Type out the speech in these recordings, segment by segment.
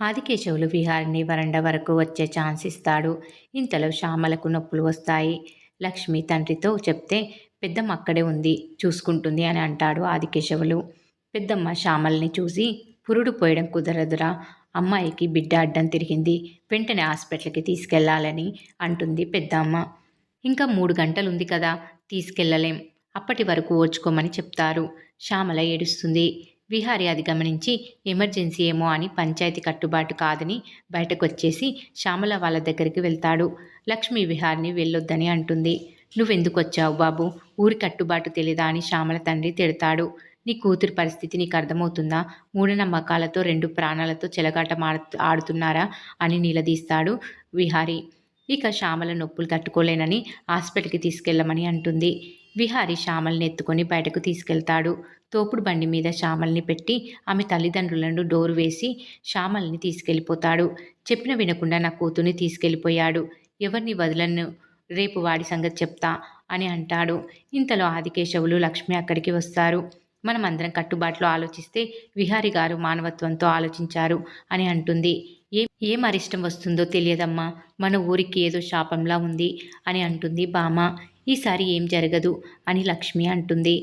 ఆదికేశవులు విహారిని వరండా వరకు వచ్చే ఛాన్స్ ఇస్తాడు. ఇంతలో శ్యామలకు నొప్పులు వస్తాయి. లక్ష్మి తండ్రితో చెప్తే పెద్దమ్మ అక్కడే ఉంది చూసుకుంటుంది అని అంటాడు ఆదికేశవులు. పెద్దమ్మ శ్యామల్ని చూసి పురుడు పోయడం కుదరదురా అమ్మాయికి బిడ్డ అడ్డం తిరిగింది వెంటనే హాస్పిటల్కి తీసుకెళ్ళాలని అంటుంది పెద్దమ్మ. ఇంకా మూడు గంటలు ఉంది కదా తీసుకెళ్ళలేం అప్పటి వరకు ఓర్చుకోమని చెప్తారు. శ్యామల ఏడుస్తుంది. విహారి అది గమనించి ఎమర్జెన్సీ ఏమో అని పంచాయతీ కట్టుబాటు కాదని బయటకొచ్చేసి శ్యామల వాళ్ళ దగ్గరికి వెళ్తాడు. లక్ష్మి విహారిని వెళ్ళొద్దని అంటుంది. నువ్వెందుకు వచ్చావు బాబు? ఊరి కట్టుబాటు తెలీదా? అని శ్యామల తండ్రి తిడతాడు. నీ కూతురి పరిస్థితి నీకు అర్థమవుతుందా? మూఢనమ్మకాలతో రెండు ప్రాణాలతో చెలగాట ఆడుతున్నారా? అని నిలదీస్తాడు విహారి. ఇక శ్యామల నొప్పులు తట్టుకోలేనని హాస్పిటల్కి తీసుకెళ్ళమని అంటుంది విహారి శ్యామల్ని ఎత్తుకొని బయటకు తీసుకెళ్తాడు. తోపుడు బండి మీద శ్యామల్ని పెట్టి ఆమె తల్లిదండ్రులను డోరు వేసి శ్యామల్ని తీసుకెళ్ళిపోతాడు. చెప్పిన వినకుండా నా కూతుర్ని తీసుకెళ్ళిపోయాడు. ఎవరిని వదలను? రేపు వాడి సంగతి చెప్తా అని అంటాడు. ఇంతలో ఆదికేశవులు లక్ష్మి అక్కడికి వస్తారు. మనం అందరం కట్టుబాట్లు ఆలోచిస్తే విహారి గారు మానవత్వంతో ఆలోచించారు అని అంటుంది. ఏ ఏం అరిష్టం వస్తుందో తెలియదమ్మా. మన ఊరికి ఏదో శాపంలా ఉంది అని అంటుంది బామ ఈసారి ఏం జరగదు అని లక్ష్మి అంటుంది.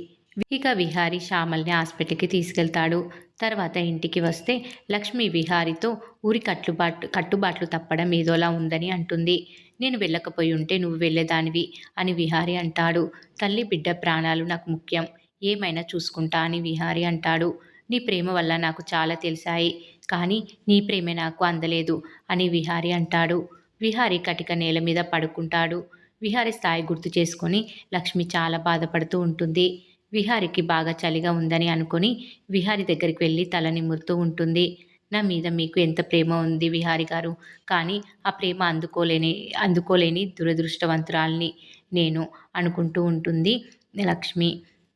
ఇక విహారి శ్యామల్ని హాస్పిటల్కి తీసుకెళ్తాడు. తర్వాత ఇంటికి వస్తే లక్ష్మి విహారితో ఊరి కట్టుబాటు కట్టుబాట్లు తప్పడం ఏదోలా ఉందని అంటుంది. నేను వెళ్ళకపోయి ఉంటే నువ్వు వెళ్ళేదానివి అని విహారి అంటాడు. తల్లి బిడ్డ ప్రాణాలు నాకు ముఖ్యం. ఏమైనా చూసుకుంటా అని విహారి అంటాడు. నీ ప్రేమ వల్ల నాకు చాలా తెలిసాయి కానీ నీ ప్రేమే నాకు అందలేదు అని విహారి అంటాడు. విహారి కటిక నేల మీద పడుకుంటాడు. విహారి స్థాయి గుర్తు చేసుకొని లక్ష్మి చాలా బాధపడుతూ ఉంటుంది. విహారికి బాగా చలిగా ఉందని అనుకుని విహారి దగ్గరికి వెళ్ళి తల నిమురుతూ ఉంటుంది. నా మీద మీకు ఎంత ప్రేమ ఉంది విహారి గారు? కానీ ఆ ప్రేమ అందుకోలేని అందుకోలేని దురదృష్టవంతురాల్ని నేను అనుకుంటూ ఉంటుంది లక్ష్మి.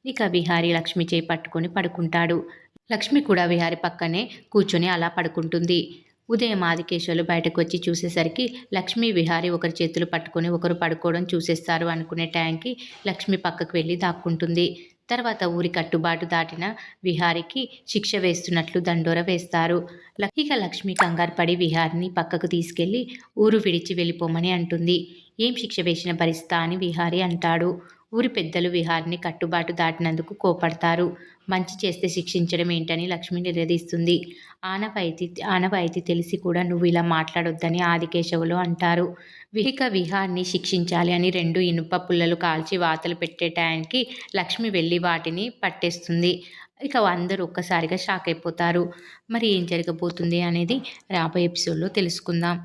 ఇక విహారి లక్ష్మి చేయి పట్టుకొని పడుకుంటాడు. లక్ష్మి కూడా విహారి పక్కనే కూర్చొని అలా పడుకుంటుంది. ఉదయం ఆదికేశ్వరులు బయటకు వచ్చి చూసేసరికి లక్ష్మీ విహారి ఒకరి చేతులు పట్టుకొని ఒకరు పడుకోవడం చూసేస్తారు అనుకునే టైంకి లక్ష్మి పక్కకు వెళ్ళి దాక్కుంటుంది. తర్వాత ఊరి కట్టుబాటు దాటిన విహారికి శిక్ష వేస్తున్నట్లు దండోర వేస్తారు. ఇక లక్ష్మి కంగారు పడి విహారిని పక్కకు తీసుకెళ్ళి ఊరు విడిచి వెళ్ళిపోమని అంటుంది. ఏం శిక్ష వేసిన భరిస్తా అని విహారి అంటాడు. ఊరి పెద్దలు విహార్ని కట్టుబాటు దాటినందుకు కోపడతారు. మంచి చేస్తే శిక్షించడం ఏంటని లక్ష్మి నిలదీస్తుంది. ఆనవాయితీ ఆనవాయితీ తెలిసి కూడా నువ్వు ఇలా మాట్లాడొద్దని ఆదికేశవులు అంటారు. విహిక విహార్ని శిక్షించాలి అని రెండు ఇనుప పుల్లలు కాల్చి వాతలు పెట్టే టైంకి లక్ష్మి వెళ్ళి వాటిని పట్టేస్తుంది. ఇక అందరూ ఒక్కసారిగా షాక్ అయిపోతారు. మరి ఏం జరగబోతుంది అనేది రాబోయే ఎపిసోడ్లో తెలుసుకుందాం.